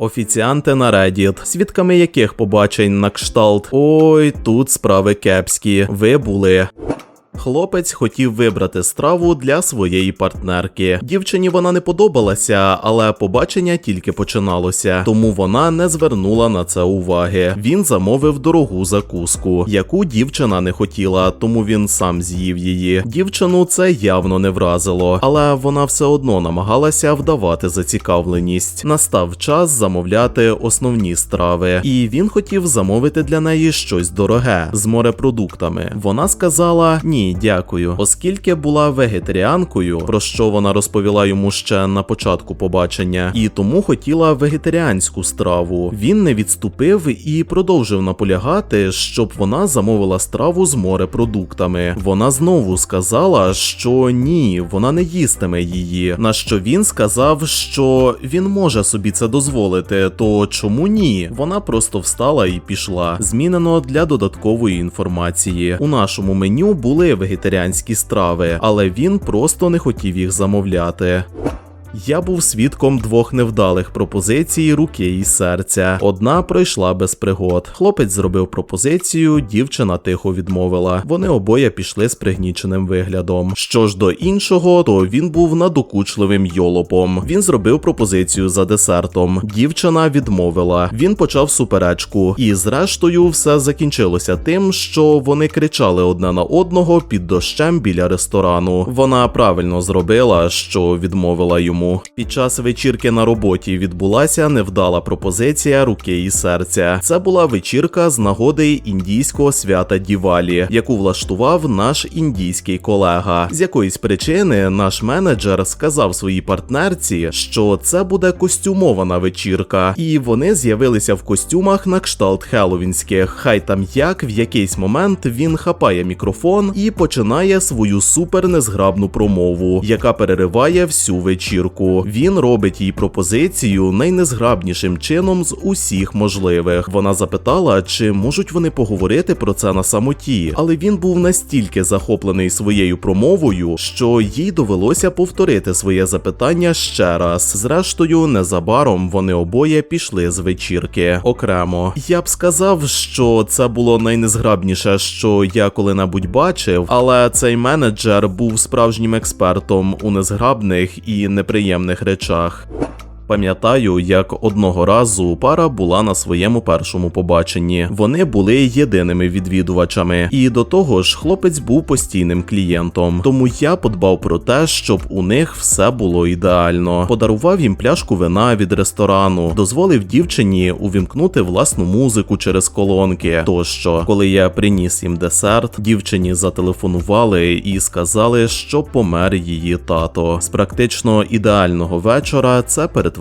Офіціанти на Reddit, свідками яких побачень на кшталт. Ой, тут справи кепські. Ви були. Хлопець хотів вибрати страву для своєї партнерки. Дівчині вона не подобалася, але побачення тільки починалося, тому вона не звернула на це уваги. Він замовив дорогу закуску, яку дівчина не хотіла, тому він сам з'їв її. Дівчину це явно не вразило, але вона все одно намагалася вдавати зацікавленість. Настав час замовляти основні страви, і він хотів замовити для неї щось дороге з морепродуктами. Вона сказала ні, дякую, оскільки була вегетаріанкою, про що вона розповіла йому ще на початку побачення, і тому хотіла вегетаріанську страву. Він не відступив і продовжив наполягати, щоб вона замовила страву з морепродуктами. Вона знову сказала, що ні, вона не їстиме її. На що він сказав, що він може собі це дозволити, то чому ні? Вона просто встала і пішла. Змінено для додаткової інформації. У нашому меню були вегетаріанські страви, але він просто не хотів їх замовляти. Я був свідком двох невдалих пропозицій руки і серця. Одна пройшла без пригод. Хлопець зробив пропозицію, дівчина тихо відмовила. Вони обоє пішли з пригніченим виглядом. Що ж до іншого, то він був надокучливим йолопом. Він зробив пропозицію за десертом. Дівчина відмовила. Він почав суперечку, і зрештою все закінчилося тим, що вони кричали одне на одного під дощем біля ресторану. Вона правильно зробила, що відмовила йому. Під час вечірки на роботі відбулася невдала пропозиція руки і серця. Це була вечірка з нагоди індійського свята Дівалі, яку влаштував наш індійський колега. З якоїсь причини наш менеджер сказав своїй партнерці, що це буде костюмована вечірка, і вони з'явилися в костюмах на кшталт хеловінських. Хай там як в якийсь момент він хапає мікрофон і починає свою супер незграбну промову, яка перериває всю вечірку. Він робить їй пропозицію найнезграбнішим чином з усіх можливих. Вона запитала, чи можуть вони поговорити про це на самоті, але він був настільки захоплений своєю промовою, що їй довелося повторити своє запитання ще раз. Зрештою, незабаром вони обоє пішли з вечірки окремо. Я б сказав, що це було найнезграбніше, що я коли-небудь бачив, але цей менеджер був справжнім експертом у незграбних і неприємних речах. Пам'ятаю, як одного разу пара була на своєму першому побаченні. Вони були єдиними відвідувачами, і до того ж, хлопець був постійним клієнтом. Тому я подбав про те, щоб у них все було ідеально. Подарував їм пляшку вина від ресторану, дозволив дівчині увімкнути власну музику через колонки. Тощо, коли я приніс їм десерт, дівчині зателефонували і сказали, що помер її тато. З практично ідеального вечора це перетворилося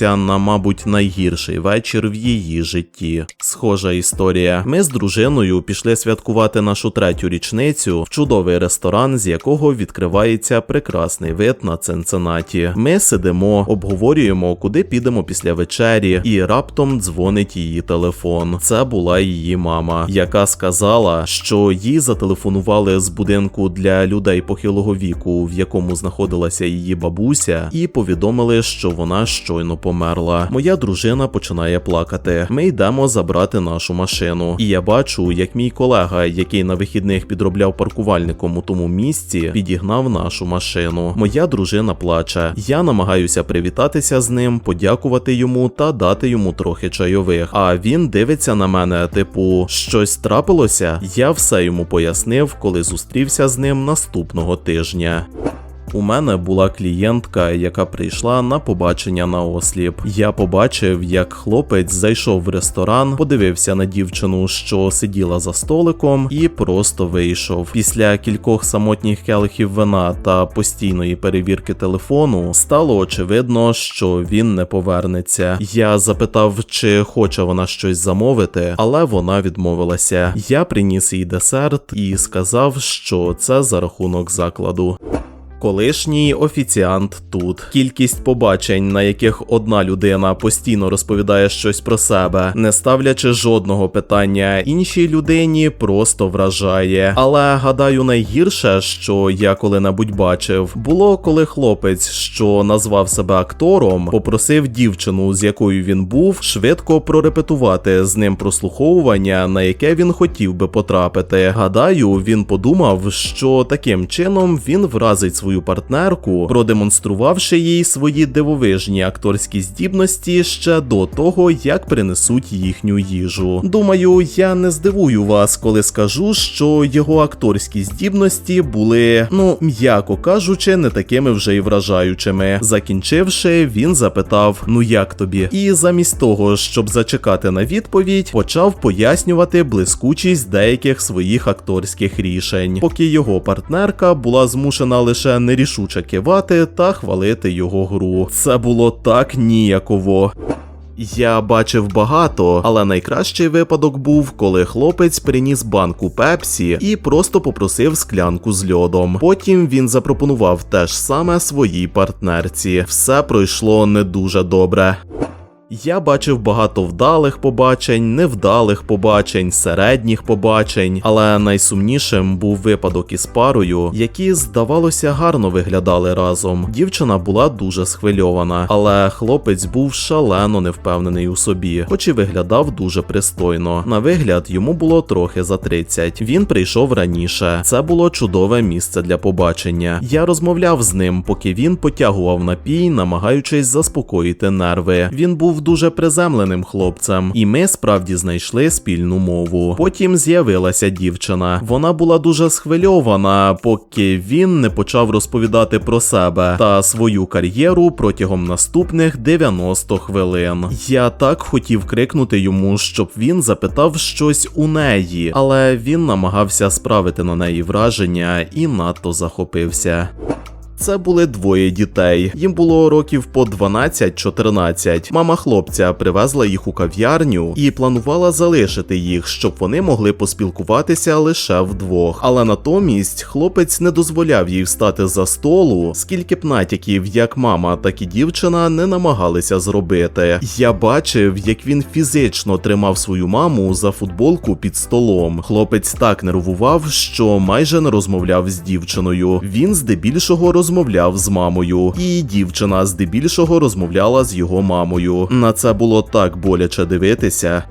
на, мабуть, найгірший вечір в її житті. Схожа історія. Ми з дружиною пішли святкувати нашу третю річницю в чудовий ресторан, з якого відкривається прекрасний вид на Цинциннаті. Ми сидимо, обговорюємо, куди підемо після вечері, і раптом дзвонить її телефон. Це була її мама, яка сказала, що їй зателефонували з будинку для людей похилого віку, в якому знаходилася її бабуся, і повідомили, що вона щойно померла. Моя дружина починає плакати. Ми йдемо забрати нашу машину. І я бачу, як мій колега, який на вихідних підробляв паркувальником у тому місці, підігнав нашу машину. Моя дружина плаче. Я намагаюся привітатися з ним, подякувати йому та дати йому трохи чайових. А він дивиться на мене, типу, щось трапилося. Я все йому пояснив, коли зустрівся з ним наступного тижня. У мене була клієнтка, яка прийшла на побачення на осліп. Я побачив, як хлопець зайшов в ресторан, подивився на дівчину, що сиділа за столиком, і просто вийшов. Після кількох самотніх келихів вина та постійної перевірки телефону стало очевидно, що він не повернеться. Я запитав, чи хоче вона щось замовити, але вона відмовилася. Я приніс їй десерт і сказав, що це за рахунок закладу. Колишній офіціант тут. Кількість побачень, на яких одна людина постійно розповідає щось про себе, не ставлячи жодного питання іншій людині, просто вражає. Але гадаю, найгірше, що я коли-небудь бачив, було коли хлопець, що назвав себе актором, попросив дівчину, з якою він був, швидко прорепетувати з ним прослуховування, на яке він хотів би потрапити. Гадаю, він подумав, що таким чином він вразить свою партнерку, продемонструвавши їй свої дивовижні акторські здібності ще до того, як принесуть їхню їжу. Думаю, я не здивую вас, коли скажу, що його акторські здібності були, ну м'яко кажучи, не такими вже й вражаючими. Закінчивши, він запитав: Ну як тобі? І замість того, щоб зачекати на відповідь, почав пояснювати блискучість деяких своїх акторських рішень, поки його партнерка була змушена лише нерішуче кивати та хвалити його гру. Це було так ніяково. Я бачив багато, але найкращий випадок був, коли хлопець приніс банку пепсі і просто попросив склянку з льодом. Потім він запропонував те ж саме своїй партнерці. Все пройшло не дуже добре. Я бачив багато вдалих побачень, невдалих побачень, середніх побачень, але найсумнішим був випадок із парою, які, здавалося, гарно виглядали разом. Дівчина була дуже схвильована, але хлопець був шалено невпевнений у собі, хоч і виглядав дуже пристойно. На вигляд йому було трохи за 30. Він прийшов раніше. Це було чудове місце для побачення. Я розмовляв з ним, поки він потягував напій, намагаючись заспокоїти нерви. Він був дуже приземленим хлопцем, і ми справді знайшли спільну мову. Потім з'явилася дівчина. Вона була дуже схвильована, поки він не почав розповідати про себе та свою кар'єру протягом наступних 90 хвилин. Я так хотів крикнути йому, щоб він запитав щось у неї, але він намагався справити на неї враження і надто захопився. Це були двоє дітей. Їм було років по 12-14. Мама хлопця привезла їх у кав'ярню і планувала залишити їх, щоб вони могли поспілкуватися лише вдвох. Але натомість хлопець не дозволяв їй встати за столу, скільки б натяків, як мама, так і дівчина не намагалися зробити. Я бачив, як він фізично тримав свою маму за футболку під столом. Хлопець так нервував, що майже не розмовляв з дівчиною. Він здебільшого розмовляв з мамою, і дівчина здебільшого розмовляла з його мамою. На це було так боляче дивитися.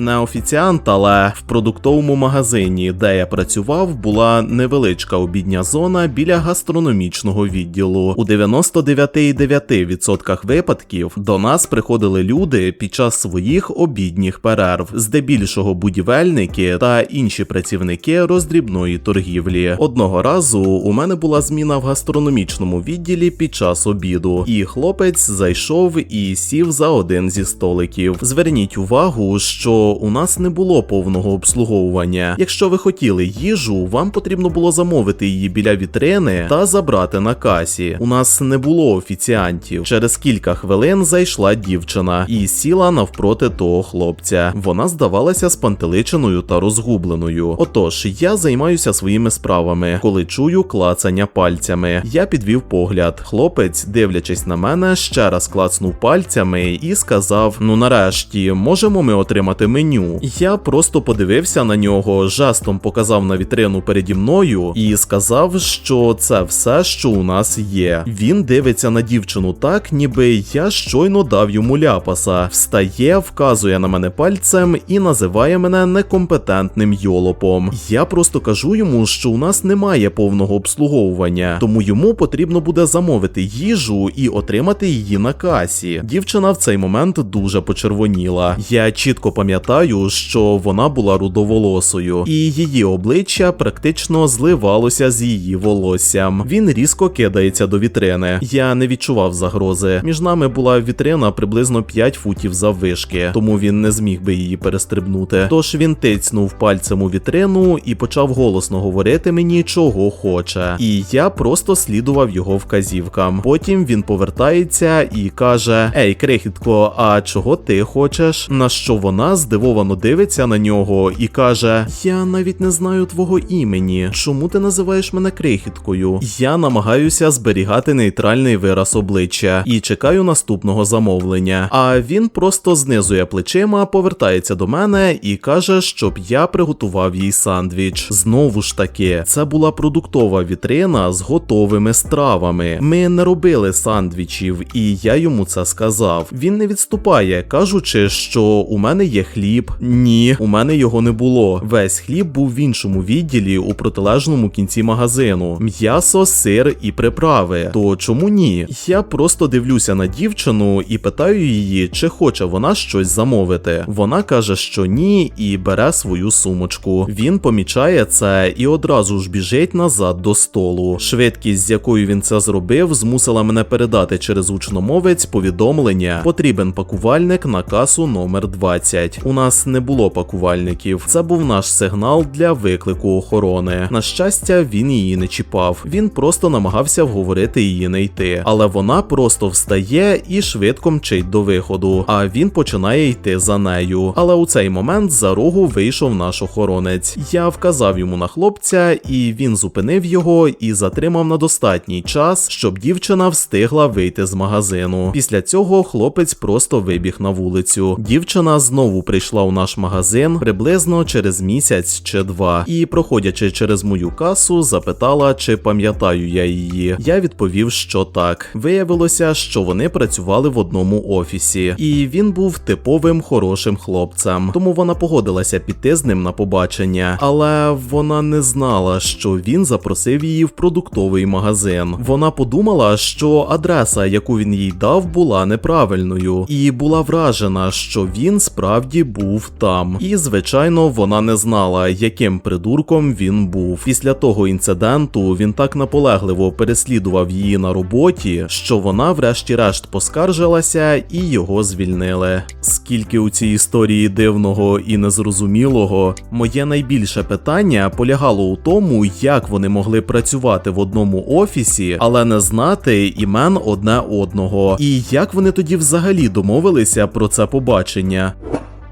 Не офіціант, але в продуктовому магазині, де я працював, була невеличка обідня зона біля гастрономічного відділу. У 99,9% випадків до нас приходили люди під час своїх обідніх перерв, здебільшого будівельники та інші працівники роздрібної торгівлі. Одного разу у мене була зміна в гастрономічному відділі під час обіду, і хлопець зайшов і сів за один зі столиків. Зверніть увагу, що у нас не було повного обслуговування. Якщо ви хотіли їжу, вам потрібно було замовити її біля вітрини та забрати на касі. У нас не було офіціантів. Через кілька хвилин зайшла дівчина і сіла навпроти того хлопця. Вона здавалася спантеличеною та розгубленою. Отож, я займаюся своїми справами, коли чую клацання пальцями. Я підвів погляд. Хлопець, дивлячись на мене, ще раз клацнув пальцями і сказав: Ну нарешті, можемо ми отримати меню. Я просто подивився на нього, жестом показав на вітрину переді мною і сказав, що це все, що у нас є. Він дивиться на дівчину так, ніби я щойно дав йому ляпаса, встає, вказує на мене пальцем і називає мене некомпетентним йолопом. Я просто кажу йому, що у нас немає повного обслуговування, тому йому потрібно буде замовити їжу і отримати її на касі. Дівчина в цей момент дуже почервоніла. Я чітко пам'ятаю, що вона була рудоволосою, і її обличчя практично зливалося з її волоссям. Він різко кидається до вітрини. Я не відчував загрози. Між нами була вітрина приблизно 5 футів заввишки, тому він не зміг би її перестрибнути. Тож він тицнув пальцем у вітрину і почав голосно говорити мені, чого хоче. І я просто слідував його вказівкам. Потім він повертається і каже: Ей, крихітко, а чого ти хочеш? На що вона з здивовано дивиться на нього і каже: Я навіть не знаю твого імені. Чому ти називаєш мене крихіткою? Я намагаюся зберігати нейтральний вираз обличчя і чекаю наступного замовлення. А він просто знизує плечима, повертається до мене і каже, щоб я приготував їй сандвіч. Знову ж таки, це була продуктова вітрина з готовими стравами. Ми не робили сандвічів, і я йому це сказав. Він не відступає, кажучи, що у мене є хліб. Ні, у мене його не було. Весь хліб був в іншому відділі у протилежному кінці магазину: м'ясо, сир і приправи. То чому ні? Я просто дивлюся на дівчину і питаю її, чи хоче вона щось замовити. Вона каже, що ні, і бере свою сумочку. Він помічає це і одразу ж біжить назад до столу. Швидкість, з якою він це зробив, змусила мене передати через гучномовець повідомлення. Потрібен пакувальник на касу номер 20. У нас не було пакувальників. Це був наш сигнал для виклику охорони. На щастя, він її не чіпав. Він просто намагався вговорити її не йти. Але вона просто встає і швидко мчить до виходу. А він починає йти за нею. Але у цей момент за рогу вийшов наш охоронець. Я вказав йому на хлопця, і він зупинив його і затримав на достатній час, щоб дівчина встигла вийти з магазину. Після цього хлопець просто вибіг на вулицю. Дівчина знову прийшла у наш магазин приблизно через місяць чи два, і, проходячи через мою касу, запитала, чи пам'ятаю я її. Я відповів, що так. Виявилося, що вони працювали в одному офісі, і він був типовим хорошим хлопцем. Тому вона погодилася піти з ним на побачення, але вона не знала, що він запросив її в продуктовий магазин. Вона подумала, що адреса, яку він їй дав, була неправильною, і була вражена, що він справді був там. І звичайно, вона не знала, яким придурком він був. Після того інциденту він так наполегливо переслідував її на роботі, що вона, врешті-решт, поскаржилася і його звільнили. Скільки у цій історії дивного і незрозумілого, моє найбільше питання полягало у тому, як вони могли працювати в одному офісі, але не знати імен одне одного, і як вони тоді взагалі домовилися про це побачення.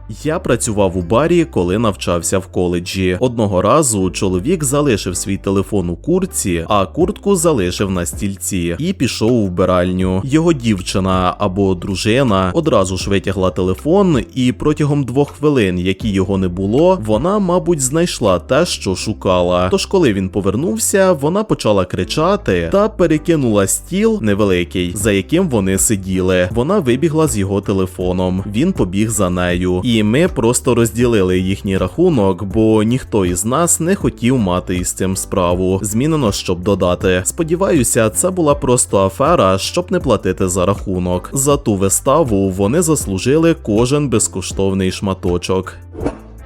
Я працював у барі, коли навчався в коледжі. Одного разу чоловік залишив свій телефон у куртці, а куртку залишив на стільці і пішов у вбиральню. Його дівчина або дружина одразу ж витягла телефон, і протягом двох хвилин, які його не було, вона, мабуть, знайшла те, що шукала. Тож, коли він повернувся, вона почала кричати та перекинула стіл невеликий, за яким вони сиділи. Вона вибігла з його телефоном. Він побіг за нею. І ми просто розділили їхній рахунок, бо ніхто із нас не хотів мати із цим справу. Змінено, щоб додати. Сподіваюся, це була просто афера, щоб не платити за рахунок. За ту виставу вони заслужили кожен безкоштовний шматочок.